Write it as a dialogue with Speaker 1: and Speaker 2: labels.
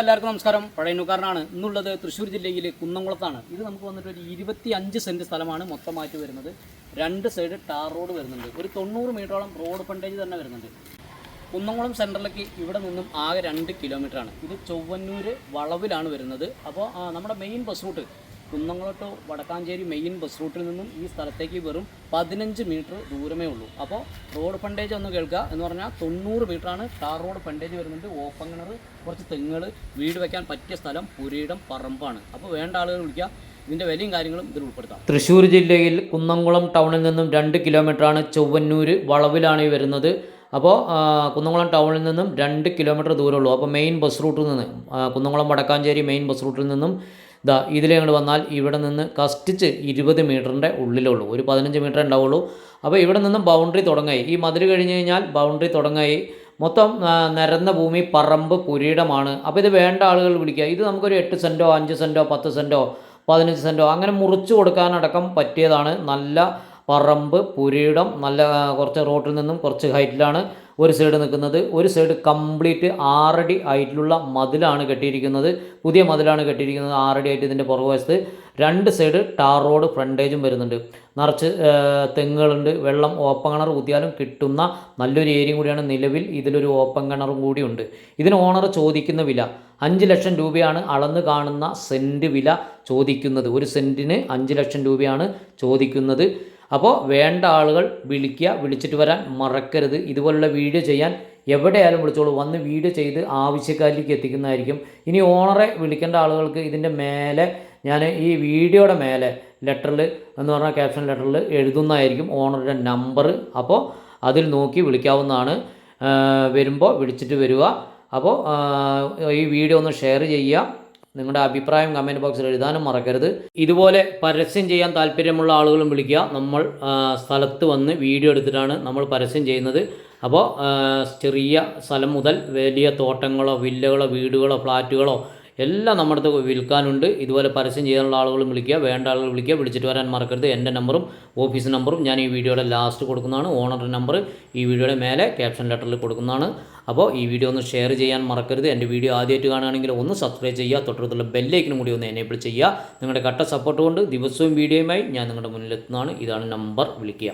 Speaker 1: എല്ലാവർക്കും നമസ്കാരം. പഴയനുകാരനാണ് ഇന്നുള്ളത് തൃശ്ശൂർ ജില്ലയിലെ കുന്നംകുളത്താണ്. ഇത് നമുക്ക് വന്നിട്ട് ഒരു ഇരുപത്തി അഞ്ച് സെന്റ് സ്ഥലമാണ് മൊത്തമായിട്ട് വരുന്നത്. രണ്ട് സൈഡ് ടാർ റോഡ് വരുന്നുണ്ട്. ഒരു തൊണ്ണൂറ് മീറ്ററോളം റോഡ് ഫണ്ടേജ് തന്നെ വരുന്നുണ്ട്. കുന്നംകുളം സെന്ററിലേക്ക് ഇവിടെ നിന്നും ആകെ രണ്ട് കിലോമീറ്ററാണ് ഇത് ചൊവ്വന്നൂർ വളവിലാണ് വരുന്നത്. അപ്പോൾ നമ്മുടെ main bus route Kunnamkulam to Wadakkanchery main bus റൂട്ടിൽ നിന്നും ഈ സ്ഥലത്തേക്ക് വെറും പതിനഞ്ച് മീറ്റർ ദൂരമേ ഉള്ളൂ. അപ്പോൾ റോഡ് ഫണ്ടേജ് ഒന്ന് കേൾക്കുക. എന്ന് പറഞ്ഞാൽ തൊണ്ണൂറ് ആണ് ടാർ റോഡ് ഫണ്ടേജ് വരുന്നുണ്ട് ഓപ്പൺ കിണർ കുറച്ച് തെങ്ങുകൾ വീട് വയ്ക്കാൻ പറ്റിയ സ്ഥലം പുരയിടം പറമ്പാണ്. അപ്പോൾ വേണ്ട ആളുകൾ വിളിക്കുക. ഇതിന്റെ വിലയും കാര്യങ്ങളും ഇതിൽ ഉൾപ്പെടുത്താം. തൃശ്ശൂർ ജില്ലയിൽ കുന്നംകുളം ടൗണിൽ നിന്നും രണ്ട് കിലോമീറ്ററാണ് ചൊവ്വന്നൂർ വളവിലാണ് വരുന്നത്. അപ്പോൾ കുന്നംകുളം ടൗണിൽ നിന്നും രണ്ട് കിലോമീറ്റർ ദൂരമുള്ളൂ അപ്പോൾ മെയിൻ ബസ് റൂട്ടിൽ നിന്ന് കുന്നംകുളം വടക്കാഞ്ചേരി മെയിൻ ബസ് റൂട്ടിൽ നിന്നും ഇതാ ഇതിലേ അങ്ങോട്ട് വന്നാൽ ഇവിടെ നിന്ന് കഷ്ടിച്ച് ഇരുപത് മീറ്ററിന്റെ ഉള്ളിലുള്ളൂ. ഒരു പതിനഞ്ച് മീറ്റർ ഉണ്ടാവുള്ളൂ. അപ്പോൾ ഇവിടെ നിന്നും ബൗണ്ടറി തുടങ്ങായി. ഈ മതിൽ കഴിഞ്ഞ് കഴിഞ്ഞാൽ ബൗണ്ടറി തുടങ്ങായി. മൊത്തം നിരന്ന ഭൂമി പറമ്പ് പുരീടമാണ് അപ്പോൾ ഇത് വേണ്ട ആളുകൾ വിളിക്കുക. ഇത് നമുക്കൊരു എട്ട് സെന്റോ അഞ്ച് സെന്റോ പത്ത് സെന്റോ പതിനഞ്ച് സെന്റോ അങ്ങനെ മുറിച്ച് കൊടുക്കാനടക്കം പറ്റിയതാണ് നല്ല പറമ്പ് പുരയിടം നല്ല കുറച്ച് റോട്ടിൽ നിന്നും കുറച്ച് ഹൈറ്റിലാണ് ഒരു സൈഡ് നിൽക്കുന്നത്. ഒരു സൈഡ് കംപ്ലീറ്റ് ആറടി ഹൈറ്റിലുള്ള മതിലാണ് കെട്ടിയിരിക്കുന്നത്. പുതിയ മതിലാണ് കെട്ടിയിരിക്കുന്നത് ആറടി ആയിട്ട് ഇതിന്റെ പുറകുവശത്ത് രണ്ട് സൈഡ് ടാർ റോഡ് ഫ്രണ്ടേജും വരുന്നുണ്ട്. നിറച്ച് തെങ്ങുകളുണ്ട്. വെള്ളം ഓപ്പൺ കിണർ കുത്തിയാലും കിട്ടുന്ന നല്ലൊരു ഏരിയ കൂടിയാണ് നിലവിൽ ഇതിലൊരു ഓപ്പൺ കിണറും കൂടിയുണ്ട് ഇതിന് ഓണർ ചോദിക്കുന്ന വില അഞ്ച് ലക്ഷം രൂപയാണ് അളന്ന് കാണുന്ന സെന്റ് വില ചോദിക്കുന്നത്. ഒരു സെന്റിന് അഞ്ച് ലക്ഷം രൂപയാണ് ചോദിക്കുന്നത്. അപ്പോൾ വേണ്ട ആളുകൾ വിളിക്കുക വിളിച്ചിട്ട് വരാൻ മറക്കരുത്. ഇതുപോലുള്ള വീഡിയോ ചെയ്യാൻ എവിടെയായാലും വിളിച്ചോളൂ. വന്ന് വീഡിയോ ചെയ്ത് ആവശ്യക്കാരിലേക്ക് എത്തിക്കുന്നതായിരിക്കും. ഇനി ഓണറെ വിളിക്കേണ്ട ആളുകൾക്ക് ഇതിന്റെ മേലെ ഞാൻ ഈ വീഡിയോയുടെ മേലെ ലെറ്ററിൽ എന്ന് പറഞ്ഞാൽ ക്യാപ്ഷൻ ലെറ്ററിൽ എഴുതുന്നതായിരിക്കും ഓണറുടെ നമ്പർ അപ്പോൾ അതിൽ നോക്കി വിളിക്കാവുന്നതാണ്. വരുമ്പോൾ വിളിച്ചിട്ട് വരിക. അപ്പോൾ ഈ വീഡിയോ ഒന്ന് ഷെയർ ചെയ്യുക. നിങ്ങളുടെ അഭിപ്രായം കമന്റ് ബോക്സിൽ എഴുതാനും മറക്കരുത്. ഇതുപോലെ പരസ്യം ചെയ്യാൻ താല്പര്യമുള്ള ആളുകളും വിളിക്കുക. നമ്മൾ സ്ഥലത്ത് വന്ന് വീഡിയോ എടുത്തിട്ടാണ് നമ്മൾ പരസ്യം ചെയ്യുന്നത്. അപ്പോൾ ചെറിയ സ്ഥലം മുതൽ വലിയ തോട്ടങ്ങളോ വില്ലകളോ വീടുകളോ ഫ്ലാറ്റുകളോ എല്ലാം നമ്മുടെ അടുത്ത് വിൽക്കാനുണ്ട്. ഇതുപോലെ പരസ്യം ചെയ്യാനുള്ള ആളുകളും വിളിക്കുക വേണ്ട ആളുകൾ വിളിക്കുക വിളിച്ചിട്ട് വരാൻ മറക്കരുത്. എന്റെ നമ്പറും ഓഫീസ് നമ്പറും ഞാൻ ഈ വീഡിയോയുടെ ലാസ്റ്റ് കൊടുക്കുന്നതാണ്. ഓണറുടെ നമ്പർ ഈ വീഡിയോയുടെ മേലെ ക്യാപ്ഷൻ ലെറ്ററിൽ കൊടുക്കുന്നതാണ്. അപ്പോൾ ഈ വീഡിയോ ഒന്ന് ഷെയർ ചെയ്യാൻ മറക്കരുത്. എന്റെ വീഡിയോ ആദ്യമായിട്ട് കാണുകയാണെങ്കിൽ ഒന്ന് സബ്സ്ക്രൈബ് ചെയ്യുക തൊട്ടടുത്തുള്ള ബെല്ലൈക്കിനും കൂടി ഒന്ന് എനേബിൾ ചെയ്യുക. നിങ്ങളുടെ കട്ട സപ്പോർട്ട് കൊണ്ട് ദിവസവും വീഡിയോയുമായി ഞാൻ നിങ്ങളുടെ മുന്നിലെത്തുന്നതാണ് ഇതാണ് നമ്പർ വിളിക്കുക.